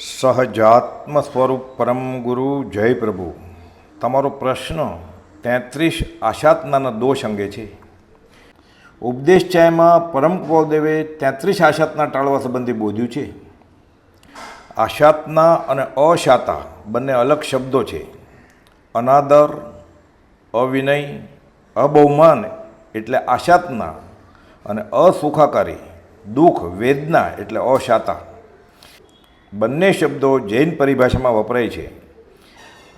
સહજાત્મ સ્વરૂપ પરમ ગુરુ જય પ્રભુ. તમારો પ્રશ્ન તેત્રીસ આશાત્માના દોષ અંગે છે. ઉપદેશ ચાયમાં પરમ કૌદેવે તેત્રીસ આશાતના ટાળવા સંબંધી બોધ્યું છે. આશાતના અને અશાતા બંને અલગ શબ્દો છે. અનાદર, અવિનય, અબહુમાન એટલે આશાતના અને અસુખાકારી, દુઃખ, વેદના એટલે અશાતા. બંને શબ્દો જૈન પરિભાષામાં વપરાય છે.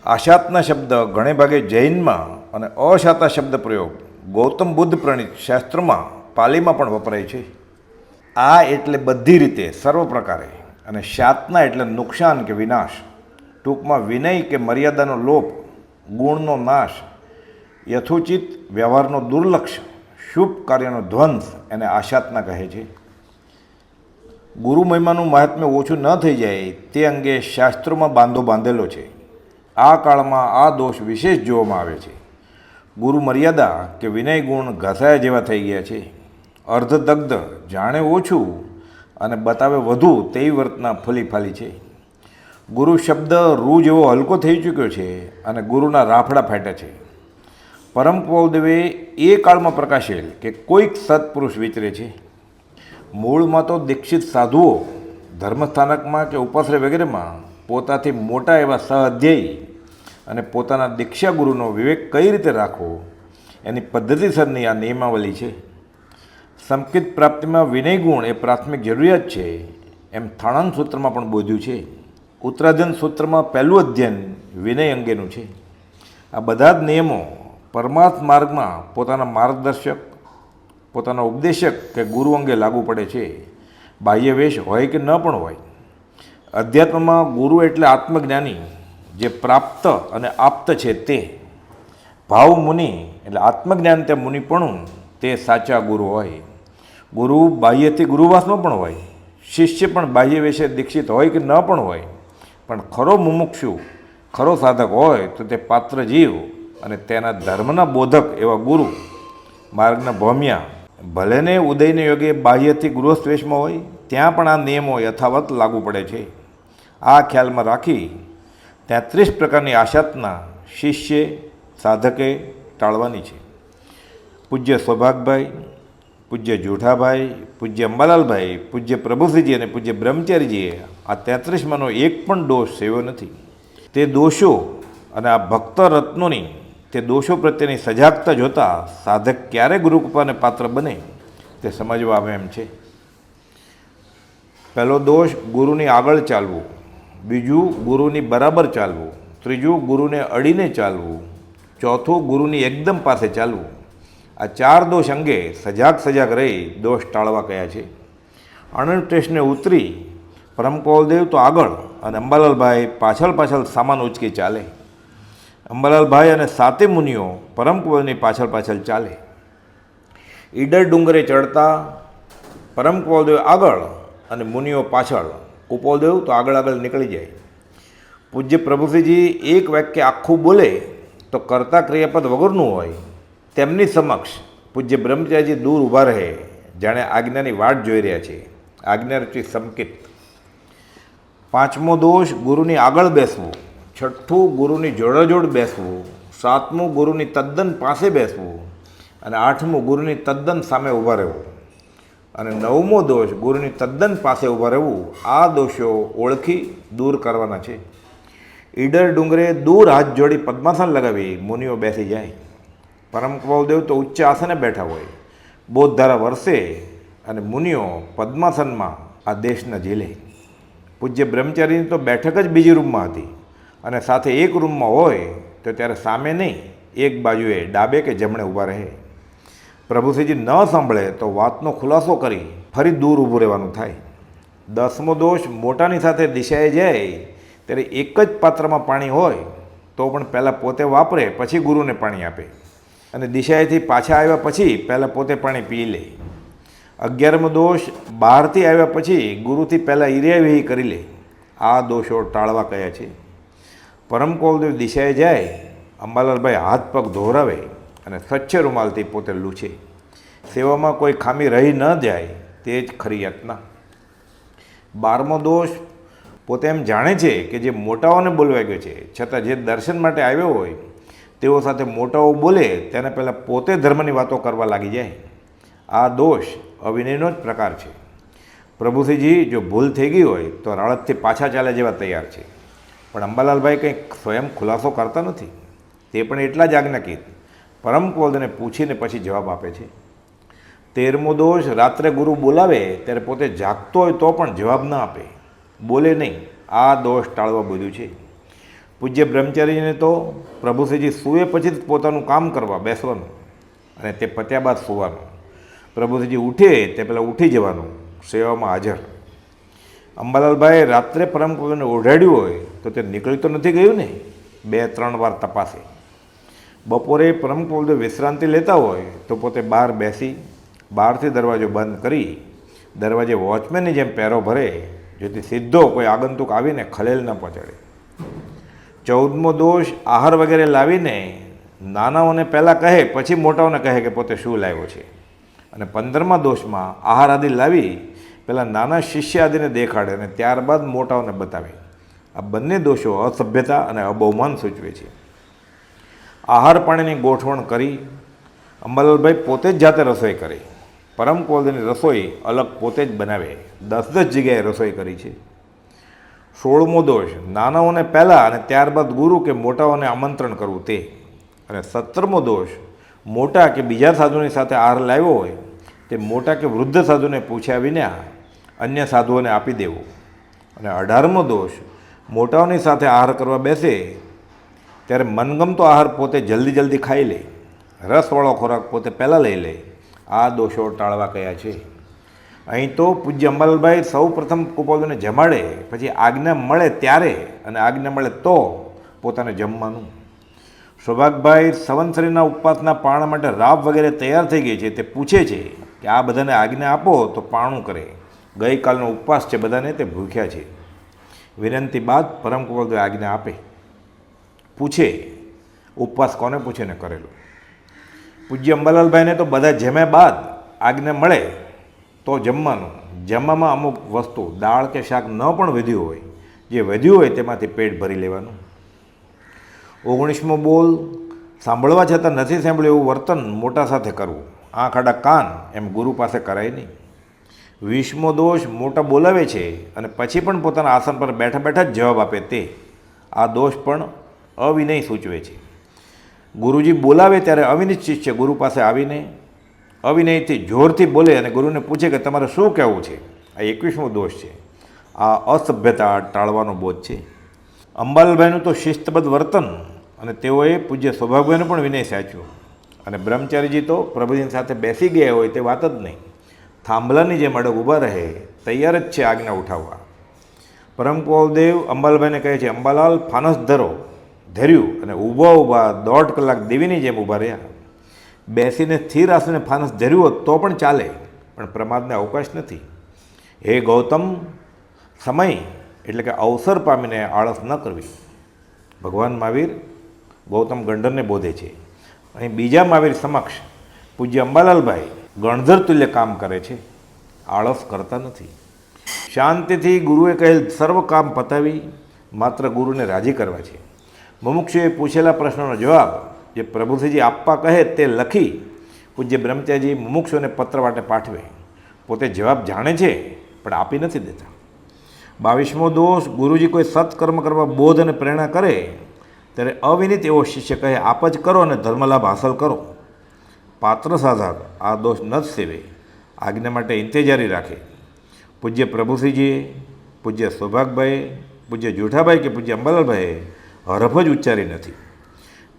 આશાતના શબ્દ ઘણે ભાગે જૈનમાં અને અશાતા શબ્દ પ્રયોગ ગૌતમ બુદ્ધ પ્રણિત શાસ્ત્રમાં પાલીમાં પણ વપરાય છે. આ એટલે બધી રીતે સર્વ પ્રકારે અને શાતના એટલે નુકસાન કે વિનાશ. ટૂંકમાં વિનય કે મર્યાદાનો લોપ, ગુણનો નાશ, યથોચિત વ્યવહારનો દુર્લક્ષ, શુભ કાર્યનો ધ્વંસ એને આશાતના કહે છે. ગુરુ મહિમાનું મહાત્મ્ય ઓછું ન થઈ જાય તે અંગે શાસ્ત્રોમાં બાંધો બાંધેલો છે. આ કાળમાં આ દોષ વિશેષ જોવામાં આવે છે. ગુરુ મર્યાદા કે વિનય ગુણ ઘસાયા જેવા થઈ ગયા છે. અર્ધદગ્ધ જાણે ઓછું અને બતાવે વધુ તેવી વર્તના ફલી ફાલી છે. ગુરુ શબ્દ રૂ જેવો હલકો થઈ ચૂક્યો છે અને ગુરુના રાફડા ફાટ્યા છે. પરમ પૌદેવે એ કાળમાં પ્રકાશેલ કે કોઈક સત્પુરુષ વિચરે છે. મૂળમાં તો દીક્ષિત સાધુઓ, ધર્મસ્થાનકમાં કે ઉપાશ્રય વગેરેમાં પોતાથી મોટા એવા સહઅધ્યયી અને પોતાના દીક્ષા ગુરુનો વિવેક કઈ રીતે રાખવો, એની પદ્ધતિસરની આ નિયમાવલી છે. સંકિત પ્રાપ્તિમાં વિનય ગુણ એ પ્રાથમિક જરૂરિયાત છે, એમ થાણંદ સૂત્રમાં પણ બોધ્યું છે. ઉત્તરાધન સૂત્રમાં પહેલું અધ્યયન વિનય અંગેનું છે. આ બધા જ નિયમો પરમાર્થ માર્ગમાં પોતાના માર્ગદર્શક પોતાના ઉપદેશક કે ગુરુ અંગે લાગુ પડે છે. બાહ્ય વેશ હોય કે ન પણ હોય. અધ્યાત્મમાં ગુરુ એટલે આત્મજ્ઞાની, જે પ્રાપ્ત અને આપ્ત છે તે. ભાવ મુનિ એટલે આત્મજ્ઞાન તે મુનિપણું, તે સાચા ગુરુ હોય. ગુરુ બાહ્યથી ગુરુવાસમાં પણ હોય. શિષ્ય પણ બાહ્ય વિશે દીક્ષિત હોય કે ન પણ હોય. પણ ખરો મુમુક્ષુ, ખરો સાધક હોય તો તે પાત્ર જીવ અને તેના ધર્મના બોધક એવા ગુરુ. માર્ગના ભૌમ્યા ભલેને ઉદયને યોગે બાહ્યથી ગૃહસ્થવેશમાં હોય, ત્યાં પણ આ નિયમો યથાવત લાગુ પડે છે. આ ખ્યાલમાં રાખી તેત્રીસ પ્રકારની આશાતના શિષ્ય, સાધકે ટાળવાની છે. પૂજ્ય સૌભાગભાઈ પૂજ્ય જોઠાભાઈ, પૂજ્ય અંબાલાલભાઈ પૂજ્ય પ્રભુશ્રીજી અને પૂજ્ય બ્રહ્મચારીજીએ આ તેત્રીસમાંનો એક પણ દોષ સેવ્યો નથી. તે દોષો અને આ ભક્ત રત્નોની તે દોષો પ્રત્યેની સજાગતા જોતા સાધક ક્યારે ગુરુકૃપાને પાત્ર બને તે સમજવા આવે એમ છે. પહેલો દોષ ગુરુની આગળ ચાલવું, બીજું ગુરુની બરાબર ચાલવું, ત્રીજું ગુરુને અડીને ચાલવું, ચોથું ગુરુની એકદમ પાસે ચાલવું. આ ચાર દોષ અંગે સજાગ સજાગ રહી દોષ ટાળવા કયા છે. અનંત ટેસ્ટને ઉતરી પરમ કોલદેવ તો આગળ અને અંબાલાલભાઈ પાછળ પાછળ સામાન ઉચકી ચાલે. અંબાલાલભાઈ અને સાતે મુનિઓ પરમ કુંવરની પાછળ પાછળ ચાલે. ઈડર ડુંગરે ચડતા પરમ કુંવરદેવ આગળ અને મુનિઓ પાછળ. કુપોલદેવ તો આગળ આગળ નીકળી જાય. પૂજ્ય પ્રભુસિંહજી એક વાક્ય આખું બોલે તો કરતા ક્રિયાપદ વગરનું હોય. તેમની સમક્ષ પૂજ્ય બ્રહ્મચારીજી દૂર ઊભા રહે. જાણે આજ્ઞાની વાટ જોઈ રહ્યા છે. આજ્ઞા રચી સંકિત પાંચમો દોષ ગુરુની આગળ બેસવું. છઠ્ઠું ગુરુની જોડોજોડ બેસવું, સાતમું ગુરુની તદ્દન પાસે બેસવું અને આઠમું ગુરુની તદ્દન સામે ઊભા રહેવું. અને નવમો દોષ ગુરુની તદ્દન પાસે ઊભા રહેવું, આ દોષો ઓળખી દૂર કરવાના છે. ઈડર ડુંગરે દૂર હાથ જોડી પદ્માસન લગાવી મુનિઓ બેસી જાય. પરમ કૌદેવ તો ઉચ્ચ આસને બેઠા હોય. બોધધારા વર્ષે અને મુનિઓ પદ્માસનમાં આ દેશના ઝીલે. પૂજ્ય બ્રહ્મચારીની તો બેઠક જ બીજી રૂમમાં હતી. અને સાથે એક રૂમમાં હોય તો ત્યારે સામે નહીં, એક બાજુએ ડાબે કે જમણે ઊભા રહે. પ્રભુશ્રીજી ન સાંભળે તો વાતનો ખુલાસો કરી ફરી દૂર ઊભું રહેવાનું થાય. દસમો દોષ મોટાની સાથે દિશાએ જાય, ત્યારે એક જ પાત્રમાં પાણી હોય, તો પણ પહેલાં પોતે વાપરે, પછી ગુરુને પાણી આપે. અને દિશાએથી પાછા આવ્યા પછી પહેલાં પોતે પાણી પી લે. અગિયારમો દોષ, બહારથી આવ્યા પછી ગુરુથી પહેલાં ઇરિયાવિહી કરી લે. આ દોષો ટાળવા કયા છે? પરમ કોલદેવ દિશાએ જાય, અંબાલાલભાઈ હાથ પગ ધોરાવે અને સ્વચ્છ રૂમાલથી પોતે લૂછે. સેવામાં કોઈ ખામી રહી ન જાય તે જ ખરી યાતના. બારમો દોષ પોતે એમ જાણે છે કે જે મોટાઓને બોલવા ગયો છે, છતાં જે દર્શન માટે આવ્યો હોય, તેઓ સાથે મોટાઓ બોલે તેને પહેલાં પોતે ધર્મની વાતો કરવા લાગી જાય. આ દોષ અવિનયનો જ પ્રકાર છે. પ્રભુશ્રીજી જો ભૂલ થઈ ગઈ હોય તો રાળતથી પાછા ચાલે જેવા તૈયાર છે. પણ અંબાલાલભાઈ કંઈક સ્વયં ખુલાસો કરતા નથી. તે પણ એટલા જ આજ્ઞાકીત. પરમ ક્રોધને પૂછીને પછી જવાબ આપે છે. તેરમો દોષ, રાત્રે ગુરુ બોલાવે, ત્યારે પોતે જાગતો હોય તો પણ જવાબ ન આપે. બોલે નહીં. આ દોષ ટાળવા બોલ્યું છે. પૂજ્ય બ્રહ્મચારીને તો પ્રભુશ્રીજી સૂવે પછી જ પોતાનું કામ કરવા બેસવાનું અને તે પત્યા બાદ સૂવાનું. પ્રભુશ્રીજી ઉઠે, તે પહેલાં ઉઠી જવાનું. સેવામાં હાજર. અંબાલાલભાઈ રાત્રે પરમ ઓઢાડ્યું હોય તો તે નીકળી તો નથી ગયું ને? બે, ત્રણ વાર તપાસે. બપોરે પરમ કોલદેવ વિશ્રાંતિ લેતા હોય તો પોતે બહાર બેસી બહારથી દરવાજો બંધ કરી દરવાજે વોચમેનની જેમ પેરો ભરે, જેથી સીધો કોઈ આગંતુક આવીને ખલેલ ન પહોંચાડે. ચૌદમો દોષ આહાર વગેરે લાવીને નાનાઓને પહેલાં કહે, પછી મોટાઓને કહે કે પોતે શું લાવ્યો છે. અને પંદરમા દોષમાં આહાર આદિ લાવી, પહેલાં નાના શિષ્ય આદિને દેખાડે અને ત્યારબાદ મોટાઓને બતાવે. આ બંને દોષો અસભ્યતા અને અબહુમાન સૂચવે છે. આહાર પાણીની ગોઠવણ કરી અંબાલાલભાઈ પોતે જ જાતે રસોઈ કરી. પરમ કોલની રસોઈ અલગ પોતે જ બનાવે. દસ દસ જગ્યાએ રસોઈ કરી છે. સોળમો દોષ, નાનાઓને પહેલાં અને ત્યારબાદ ગુરુ કે મોટાઓને આમંત્રણ કરવું તે. અને સત્તરમો દોષ, મોટા કે બીજા સાધુની સાથે આહાર લાવ્યો હોય તે મોટા કે વૃદ્ધ સાધુને પૂછ્યા વિના અન્ય સાધુઓને આપી દેવો. અને અઢારમો દોષ મોટાઓની સાથે આહાર કરવા બેસે, ત્યારે મનગમતો આહાર પોતે જલ્દી જલ્દી ખાઈ લે, રસવાળો ખોરાક પોતે પહેલાં લઈ લે. આ દોષો ટાળવા કયા છે? અહીં તો પૂજ્ય અંબાલાલભાઈ સૌ પ્રથમ કુપોદોને જમાડે, પછી આજ્ઞા મળે ત્યારે, અને આજ્ઞા મળે તો પોતાને જમવાનું. સૌભાગભાઈ સંવત્સરીના ઉપવાસના પાણા માટે રાબ વગેરે તૈયાર થઈ ગઈ છે, તે પૂછે છે કે આ બધાને આજ્ઞા આપો તો પાણું કરે. ગઈકાલનો ઉપવાસ છે બધાને, તે ભૂખ્યા છે. વિનંતી બાદ પરમ કુપોદો આજ્ઞા આપે. પૂછે, ઉપવાસ કોને પૂછે ને કરેલો? પૂજ્ય અંબાલાલભાઈને તો બધા જમ્યા બાદ આજ્ઞા મળે તો જમવાનું. જમવામાં અમુક વસ્તુ, દાળ કે શાક ન પણ વધ્યું હોય, જે વધ્યું હોય તેમાંથી પેટ ભરી લેવાનું. ઓગણીસમો બોલ, સાંભળવા છતાં નથી સાંભળ્યું એવું વર્તન મોટા સાથે કરવું. આંખ આડા કાન એમ ગુરુ પાસે કરાય નહીં. વીસમો દોષ મોટા બોલાવે છે અને પછી પણ પોતાના આસન પર બેઠા બેઠા જ જવાબ આપે તે. આ દોષ પણ અવિનય સૂચવે છે. ગુરુજી બોલાવે ત્યારે અવિનિત શિષ્ય ગુરુ પાસે આવીને અવિનયથી જોરથી બોલે અને ગુરુને પૂછે કે તમારે શું કહેવું છે? આ એકવીસમો દોષ છે. આ અસભ્યતા ટાળવાનો બોધ છે. અંબાલાલભાઈનું તો શિસ્તબદ્ધ વર્તન અને તેઓએ પૂજ્ય સૌભાગ્યનો પણ વિનય સાચ્યો. અને બ્રહ્મચારીજી તો પ્રભુજીની સાથે બેસી ગયા હોય તે વાત જ નહીં. થાંભલાની જેમ અડગ ઊભા રહે, તૈયાર જ છે આજ્ઞા ઉઠાવવા. પરમ કૌલદેવ અંબાલભાઈને કહે છે, અંબાલાલ, ફાનસ ધરો, ધર્યું અને ઊભા ઊભા દોઢ કલાક દેવીની જેમ ઊભા રહ્યા. બેસીને સ્થિર આસને ફાનસ ધર્યું હોત તો પણ ચાલે, પણ પ્રમાદને અવકાશ નથી. હે ગૌતમ, સમય એટલે કે અવસર પામીને આળસ ન કરવી. ભગવાન મહાવીર ગૌતમ ગંડરને બોધે છે. અહીં બીજા મહાવીર સમક્ષ પૂજ્ય અંબાલાલભાઈ ગણધર તુલ્ય કામ કરે છે. આળસ કરતા નથી. શાંતિથી ગુરુએ કહેલ સર્વ કામ પતાવી માત્ર ગુરુને રાજી કરવા છે. મુમુક્ષુએ પૂછેલા પ્રશ્નોનો જવાબ જે પ્રભુશ્રીજી આપવા કહે તે લખી પૂજ્ય બ્રહ્મચારીજી મુમુક્ષુને પત્ર માટે પાઠવે. પોતે જવાબ જાણે છે, પણ આપી નથી દેતા. બાવીસમો દોષ, ગુરુજી કોઈ સત્કર્મ કરવા બોધ અને પ્રેરણા કરે, ત્યારે અવિનિત એવો શિષ્ય કહે, આપ જ કરો અને ધર્મલાભ હાંસલ કરો. પાત્ર સાધક, આ દોષ ન સેવે. આજ્ઞા માટે ઇંતેજારી રાખે. પૂજ્ય પ્રભુશ્રીજીએ પૂજ્ય સૌભાગભાઈએ પૂજ્ય જુઠાભાઈ કે પૂજ્ય અંબાલાલભાઈએ હરફ જ ઉચ્ચારી નથી.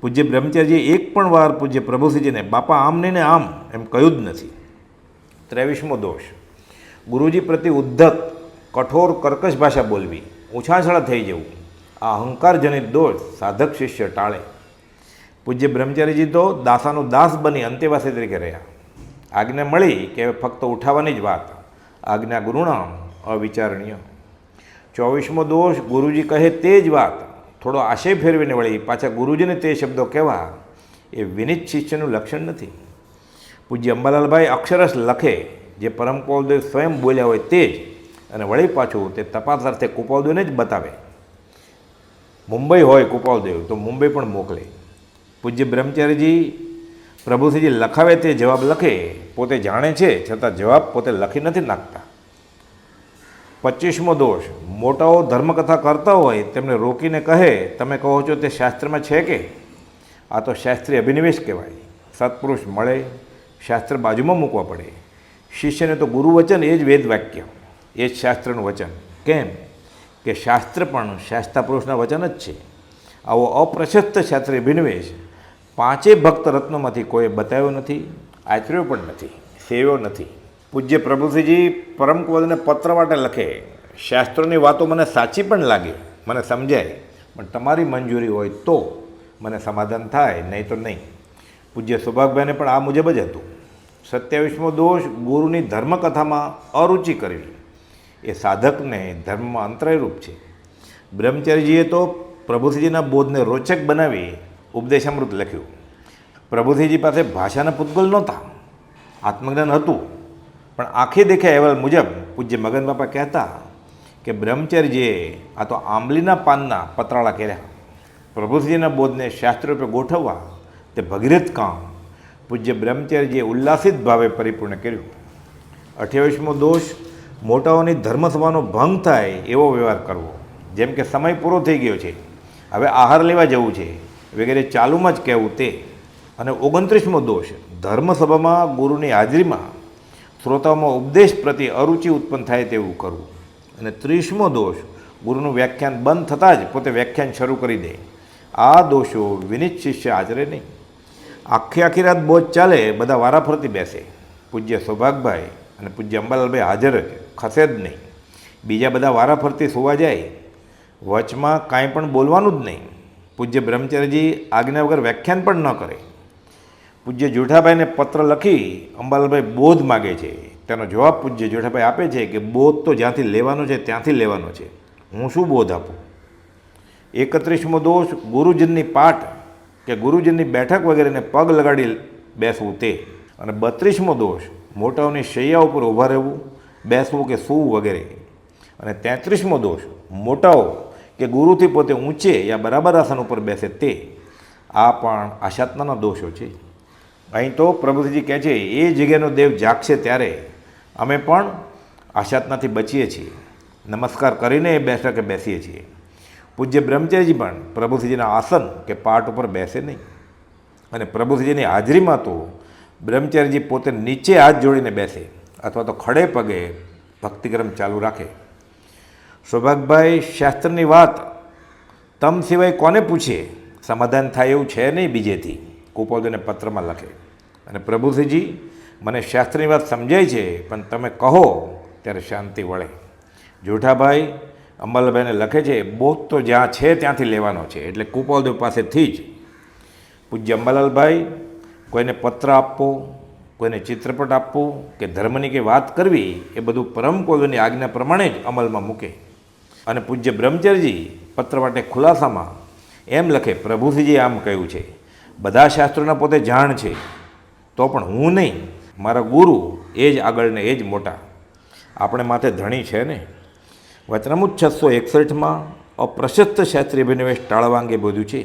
પૂજ્ય બ્રહ્મચારીજીએ એક પણ વાર પૂજ્ય પ્રભુશ્રીજીને બાપા, આમ નહીં ને આમ એમ કહ્યું જ નથી. ત્રેવીસમો દોષ. ગુરુજી પ્રતિ ઉદ્ધત, કઠોર, કર્કશ ભાષા બોલવી. ઉછાછળા થઈ જવું. આ અહંકારજનિત દોષ સાધક શિષ્ય ટાળે. પૂજ્ય બ્રહ્મચારીજી તો દાસાનો દાસ બની અંતેવાસી તરીકે રહ્યા. આજ્ઞા મળી કે ફક્ત ઉઠાવવાની જ વાત. આજ્ઞા ગુરુણામ અવિચારણીય. ચોવીસમો દોષ, ગુરુજી કહે તે જ વાત. થોડો આશય ફેરવીને વળી પાછા ગુરુજીને તે શબ્દો કહેવા એ વિનિત શિષ્યનું લક્ષણ નથી. પૂજ્ય અંબાલાલભાઈ અક્ષરશ લખે, જે પરમ કૌલદેવ સ્વયં બોલ્યા હોય તે જ અને વળી પાછું તે તપાસ અર્થે કુપાવદેવને જ બતાવે. મુંબઈ હોય કુપાવદેવ તો મુંબઈ પણ મોકલે. પૂજ્ય બ્રહ્મચારીજી પ્રભુશ્રીજી લખાવે તે જવાબ લખે, પોતે જાણે છે, છતાં જવાબ પોતે લખી નથી નાખતા. પચીસમો દોષ, મોટાઓ ધર્મકથા કરતા હોય, તેમને રોકીને કહે, તમે કહો છો તે શાસ્ત્રમાં છે કે? આ તો શાસ્ત્રીય અભિનિવેશ કહેવાય. સત્પુરુષ મળે, શાસ્ત્ર બાજુમાં મૂકવા પડે. શિષ્યને તો ગુરુ વચન એ જ વેદ વાક્ય. એ જ શાસ્ત્રનું વચન. કેમ? કે શાસ્ત્ર પણ શાસ્ત્રા પુરુષના વચન જ છે. આવો અપ્રશસ્ત શાસ્ત્રીય અભિનિવેશ પાંચે ભક્ત રત્નોમાંથી કોઈ બતાવ્યો નથી આચર્યો પણ નથી, સેવ્યો નથી. પૂજ્ય પ્રભુશ્રીજી પરમકુવદને પત્ર માટે લખે, શાસ્ત્રોની વાતો મને સાચી પણ લાગે, મને સમજાય, પણ તમારી મંજૂરી હોય તો મને સમાધાન થાય, નહીં તો નહીં. પૂજ્ય સૌભાગભાઈને પણ આ મુજબ જ હતું. સત્યાવીસમો દોષ ગુરુની ધર્મકથામાં અરુચિ કરવી એ સાધકને ધર્મમાં અંતરાયરૂપ છે. બ્રહ્મચારીજીએ તો પ્રભુશ્રીજીના બોધને રોચક બનાવી ઉપદેશામૃત લખ્યું. પ્રભુશ્રીજી પાસે ભાષાના પૂતગલ નહોતા. આત્મજ્ઞાન હતું. પણ આંખે દેખ્યા અહેવાલ મુજબ પૂજ્ય મગન બાપા કહેતા કે બ્રહ્મચર્યજીએ આ તો આંબલીના પાનના પતરાળા કર્યા. પ્રભુજીના બોધને શાસ્ત્રરૂપે ગોઠવવા તે ભગીરથ કામ પૂજ્ય બ્રહ્મચર્યજીએ ઉલ્લાસિત ભાવે પરિપૂર્ણ કર્યું. અઠ્યાવીસમો દોષ, મોટાઓની ધર્મસભાનો ભંગ થાય એવો વ્યવહાર કરવો. જેમ કે સમય પૂરો થઈ ગયો છે. હવે આહાર લેવા જવું છે. વગેરે ચાલુમાં જ કહેવું તે. અને ઓગણત્રીસમો દોષ, ધર્મસભામાં ગુરુની હાજરીમાં શ્રોતાઓમાં ઉપદેશ પ્રત્યે અરુચિ ઉત્પન્ન થાય તેવું કરવું. અને ત્રીસમો દોષ, ગુરુનું વ્યાખ્યાન બંધ થતાં જ પોતે વ્યાખ્યાન શરૂ કરી દે. આ દોષો વિનિત શિષ્ય આચરે નહીં. આખી આખી રાત બોજ ચાલે, બધા વારાફરતી બેસે. પૂજ્ય સૌભાગભાઈ અને પૂજ્ય અંબાલાલભાઈ હાજર જ, ખસે જ નહીં. બીજા બધા વારાફરતી સુવા જાય. વચમાં કાંઈ પણ બોલવાનું જ નહીં. પૂજ્ય બ્રહ્મચર્યજી આજ્ઞા વગર વ્યાખ્યાન પણ ન કરે. પૂજ્ય જેઠાભાઈને પત્ર લખી અંબાલાલભાઈ બોધ માગે છે. તેનો જવાબ પૂજ્ય જેઠાભાઈ આપે છે કે બોધ તો જ્યાંથી લેવાનો છે ત્યાંથી લેવાનો છે. હું શું બોધ આપું? એકત્રીસમો દોષ ગુરુજનની પાઠ કે ગુરુજનની બેઠક વગેરેને પગ લગાડી બેસવું તે. અને બત્રીસમો દોષ મોટાઓની શૈયા ઉપર ઊભા રહેવું, બેસવું કે સૂવું વગેરે. અને તેત્રીસમો દોષ મોટાઓ કે ગુરુથી પોતે ઊંચે યા બરાબર આસન ઉપર બેસે તે, આ પણ આશાત્માના દોષો છે. અહીં તો પ્રભુજી કહે છે, એ જગ્યાનો દેવ જાગશે ત્યારે અમે પણ આશાત્માથી બચીએ છીએ. નમસ્કાર કરીને એ બેઠકે બેસીએ છીએ. પૂજ્ય બ્રહ્મચારીજી પણ પ્રભુજીના આસન કે પાઠ ઉપર બેસે નહીં. અને પ્રભુજીની હાજરીમાં તો બ્રહ્મચારીજી પોતે નીચે હાથ જોડીને બેસે અથવા તો ખડે પગે ભક્તિક્રમ ચાલુ રાખે. સૌભાગભાઈ, શાસ્ત્રની વાત તમ સિવાય કોને પૂછીએ સમાધાન થાય એવું છે નહીં બીજેથી? કુપોદને પત્રમાં લખે. અને પ્રભુશ્રીજી મને શાસ્ત્રની વાત સમજાય છે, પણ તમે કહો ત્યારે શાંતિ વળે. જોઠાભાઈ અંબાલાભાઈને લખે છે, બોધ તો જ્યાં છે ત્યાંથી લેવાનો છે. એટલે કુપાલદેવ પાસેથી જ પૂજ્ય અંબાલાલભાઈ, કોઈને પત્ર આપવો, કોઈને ચિત્રપટ આપવું કે ધર્મની કે વાત કરવી, એ બધું પરમ કોઈની આજ્ઞા પ્રમાણે જ અમલમાં મૂકે. અને પૂજ્ય બ્રહ્મચર્યજી પત્ર માટે ખુલાસામાં એમ લખે પ્રભુશ્રીજીએ આમ કહ્યું છે, બધા શાસ્ત્રોના પોતે જાણ છે, તો પણ હું નહીં, મારા ગુરુ એ જ આગળ ને એ જ મોટા. આપણે માથે ધણી છે ને? વચનામુત છસો એકસઠમાં અપ્રશસ્ત શાસ્ત્રીય અભિનિવેશ ટાળવા અંગે બોધ્યું છે,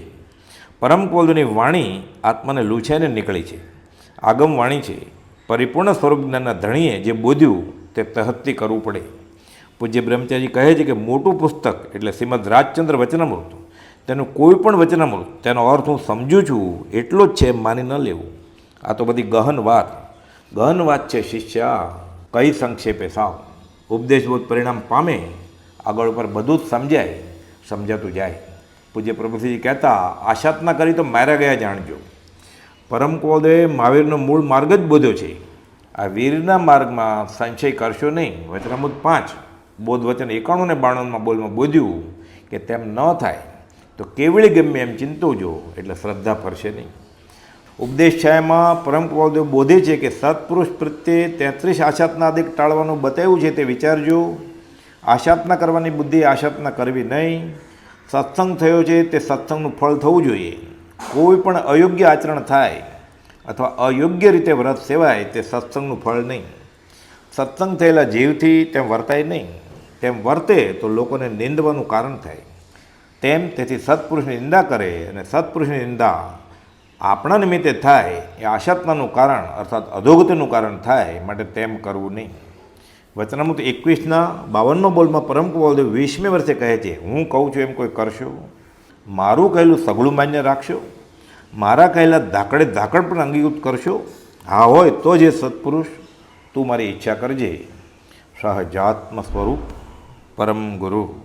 પરમ કોલની વાણી આત્માને લૂછાઈને નીકળી છે. આગમ વાણી છે, પરિપૂર્ણ સ્વરૂપ જ્ઞાનના ધણીએ જે બોધ્યું તે તહત્તી કરવું પડે. પૂજ્ય બ્રહ્મચારી કહે છે કે મોટું પુસ્તક એટલે શ્રીમદ રાજચંદ્ર વચનામૃત. તેનું કોઈ પણ વચનામૃત, તેનો અર્થ હું સમજું છું, એટલો જ છે એમ માની ન લેવું. આ તો બધી ગહન વાત. ગહન વાત છે, શિષ્ય, કઈ સંક્ષેપે સાવ? ઉપદેશબોધ પરિણામ પામે, આગળ ઉપર બધું જ સમજાય, સમજાતું જાય. પૂજ્ય પ્રભુસિંહજી કહેતા, આશાતના કરી તો માર્યા ગયા જાણજો. પરમ કોદે મહાવીરનો મૂળ માર્ગ જ બોધ્યો છે. આ વીરના માર્ગમાં સંશય કરશો નહીં. વચનામૃત પાંચ. બોધ વચન એકાણું ને બાણુંમાં બોલમાં બોધ્યું કે તેમ ન થાય, તો કેવળી ગમે એમ ચિંતવજો એટલે શ્રદ્ધા ફરશે નહીં. ઉપદેશ છાયામાં પરમ કૌદેવ બોધે છે કે સત્પુરુષ પ્રત્યે તેત્રીસ આશાતના અધિક ટાળવાનું બતાવ્યું છે તે વિચારજો. આશાતના કરવાની બુદ્ધિ આશાતના કરવી નહીં. સત્સંગ થયો છે તે સત્સંગનું ફળ થવું જોઈએ. કોઈ પણ અયોગ્ય આચરણ થાય અથવા અયોગ્ય રીતે વ્રત સેવાય તે સત્સંગનું ફળ નહીં. સત્સંગ થયેલા જીવથી તેમ વર્તાય નહીં. તેમ વર્તે તો લોકોને નિંદવાનું કારણ થાય. તેમ તેથી સત્પુરુષની નિંદા કરે અને સત્પુરુષની નિંદા આપણા નિમિત્તે થાય એ આશાત્માનું કારણ અર્થાત અધોગતિનું કારણ થાય માટે તેમ કરવું નહીં. વચનામૃત એકવીસના બાવનનો બોલમાં પરમ કુવાલદેવ વીસમે વર્ષે કહે છે, હું કહું છું એમ કોઈ કરશો? મારું કહેલું સગળું માન્ય રાખશો? મારા કહેલા ધાકડે ધાકડ પણ અંગીકૃત કરશો? હા હોય તો જ એ સત્પુરુષ તું મારી ઈચ્છા કરજે. સહજાત્મ સ્વરૂપ પરમ ગુરુ